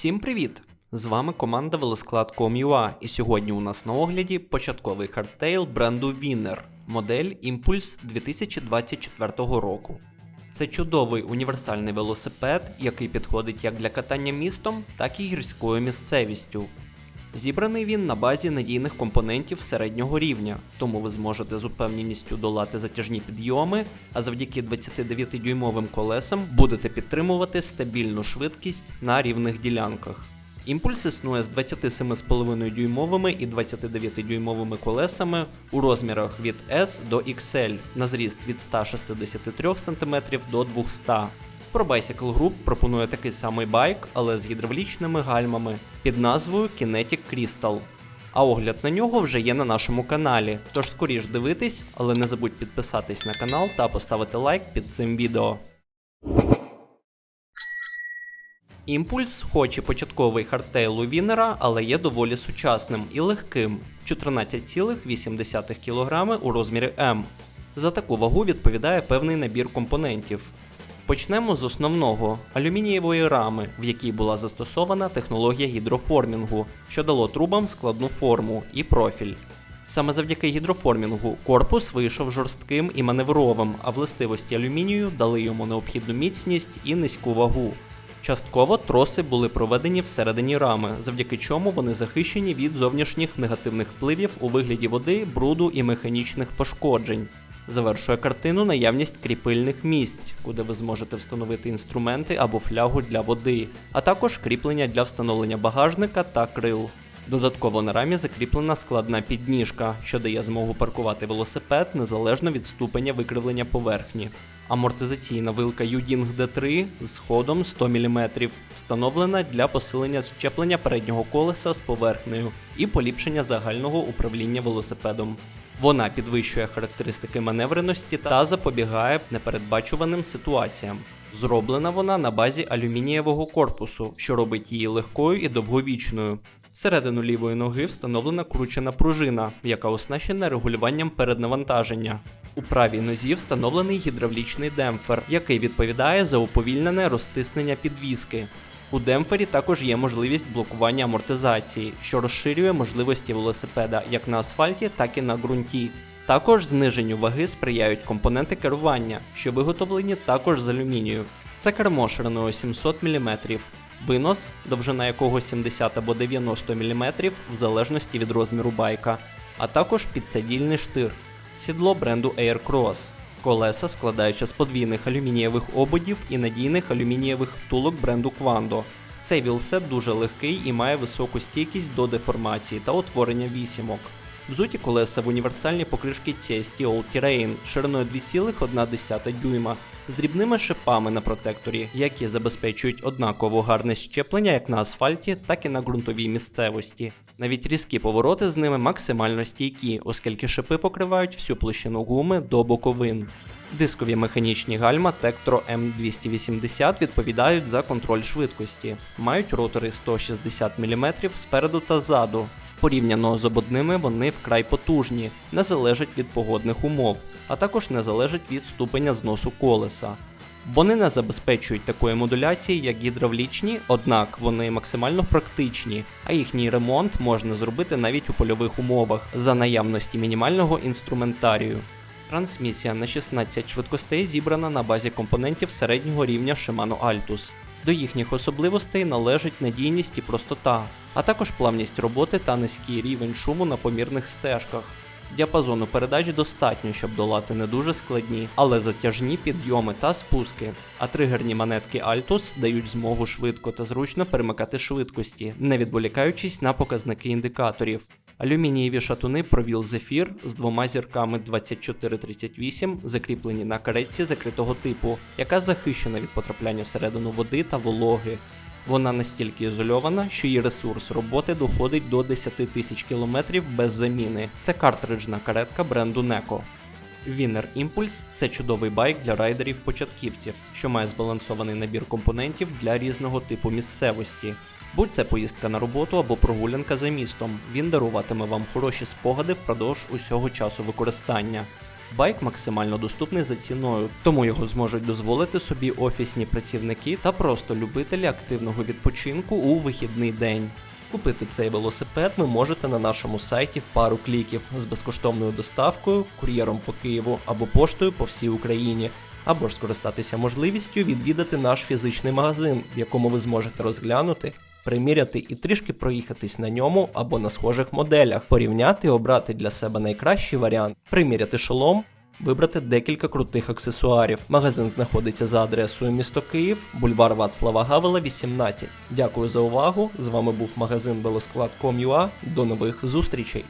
Всім привіт! З вами команда Велосклад.com.ua і сьогодні у нас на огляді початковий хардтейл бренду Winner, модель Impulse 2024 року. Це чудовий універсальний велосипед, який підходить як для катання містом, так і гірською місцевістю. Зібраний він на базі надійних компонентів середнього рівня, тому ви зможете з упевненістю долати затяжні підйоми, а завдяки 29-дюймовим колесам будете підтримувати стабільну швидкість на рівних ділянках. Імпульс існує з 27,5 дюймовими і 29-дюймовими колесами у розмірах від S до XL на зріст від 163 см до 200 Pro Bicycle Group пропонує такий самий байк, але з гідравлічними гальмами під назвою Kinetic Crystal. А огляд на нього вже є на нашому каналі. Тож скоріш дивитись, але не забудь підписатись на канал та поставити лайк під цим відео. Імпульс, хоч і початковий хардтейл у Вінера, але є доволі сучасним і легким 14,8 кг у розмірі М. За таку вагу відповідає певний набір компонентів. Почнемо з основного алюмінієвої рами, в якій була застосована технологія гідроформінгу, що дало трубам складну форму і профіль. Саме завдяки гідроформінгу корпус вийшов жорстким і маневровим, а властивості алюмінію дали йому необхідну міцність і низьку вагу. Частково троси були проведені всередині рами, завдяки чому вони захищені від зовнішніх негативних впливів у вигляді води, бруду і механічних пошкоджень. Завершує картину наявність кріпильних місць, куди ви зможете встановити інструменти або флягу для води, а також кріплення для встановлення багажника та крил. Додатково на рамі закріплена складна підніжка, що дає змогу паркувати велосипед незалежно від ступеня викривлення поверхні. Амортизаційна вилка Uding D3 з ходом 100 мм встановлена для посилення щеплення переднього колеса з поверхнею і поліпшення загального управління велосипедом. Вона підвищує характеристики маневреності та запобігає непередбачуваним ситуаціям. Зроблена вона на базі алюмінієвого корпусу, що робить її легкою і довговічною. Всередину лівої ноги встановлена кручена пружина, яка оснащена регулюванням переднавантаження. У правій нозі встановлений гідравлічний демпфер, який відповідає за уповільнене розтиснення підвіски. У демпфері також є можливість блокування амортизації, що розширює можливості велосипеда як на асфальті, так і на ґрунті. Також зниженню ваги сприяють компоненти керування, що виготовлені також з алюмінію. Це кермо шириною 700 мм, винос, довжина якого 70 або 90 мм в залежності від розміру байка, а також підсидільний штир, сідло бренду Aircross. Колеса складаються з подвійних алюмінієвих ободів і надійних алюмінієвих втулок бренду Quando. Цей вілсет дуже легкий і має високу стійкість до деформації та утворення вісімок. Взуті колеса в універсальній покришки CST All Terrain шириною 2,1 дюйма з дрібними шипами на протекторі, які забезпечують однаково гарне щеплення як на асфальті, так і на ґрунтовій місцевості. Навіть різкі повороти з ними максимально стійкі, оскільки шипи покривають всю площину гуми до боковин. Дискові механічні гальма Tektro M280 відповідають за контроль швидкості, мають ротори 160 мм спереду та ззаду. Порівняно з ободними вони вкрай потужні, не залежать від погодних умов, а також не залежать від ступеня зносу колеса. Вони не забезпечують такої модуляції, як гідравлічні, однак вони максимально практичні, а їхній ремонт можна зробити навіть у польових умовах за наявності мінімального інструментарію. Трансмісія на 16 швидкостей зібрана на базі компонентів середнього рівня Shimano Altus. До їхніх особливостей належить надійність і простота, а також плавність роботи та низький рівень шуму на помірних стежках. Діапазону передач достатньо, щоб долати не дуже складні, але затяжні підйоми та спуски. А тригерні монетки Altus дають змогу швидко та зручно перемикати швидкості, не відволікаючись на показники індикаторів. Алюмінієві шатуни провіл Zephyr з двома зірками 2438 закріплені на каретці закритого типу, яка захищена від потрапляння всередину води та вологи. Вона настільки ізольована, що її ресурс роботи доходить до 10 тисяч кілометрів без заміни. Це картриджна каретка бренду Neko. Winner Impulse – це чудовий байк для райдерів-початківців, що має збалансований набір компонентів для різного типу місцевості. Будь це поїздка на роботу або прогулянка за містом, він даруватиме вам хороші спогади впродовж усього часу використання. Байк максимально доступний за ціною, тому його зможуть дозволити собі офісні працівники та просто любителі активного відпочинку у вихідний день. Купити цей велосипед ви можете на нашому сайті в пару кліків з безкоштовною доставкою, кур'єром по Києву або поштою по всій Україні, або ж скористатися можливістю відвідати наш фізичний магазин, в якому ви зможете розглянути, приміряти і трішки проїхатись на ньому або на схожих моделях, порівняти і обрати для себе найкращий варіант, приміряти шолом. Вибрати декілька крутих аксесуарів. Магазин знаходиться за адресою місто Київ, бульвар Вацлава Гавела, 18. Дякую за увагу. З вами був магазин велосклад.com.ua. До нових зустрічей.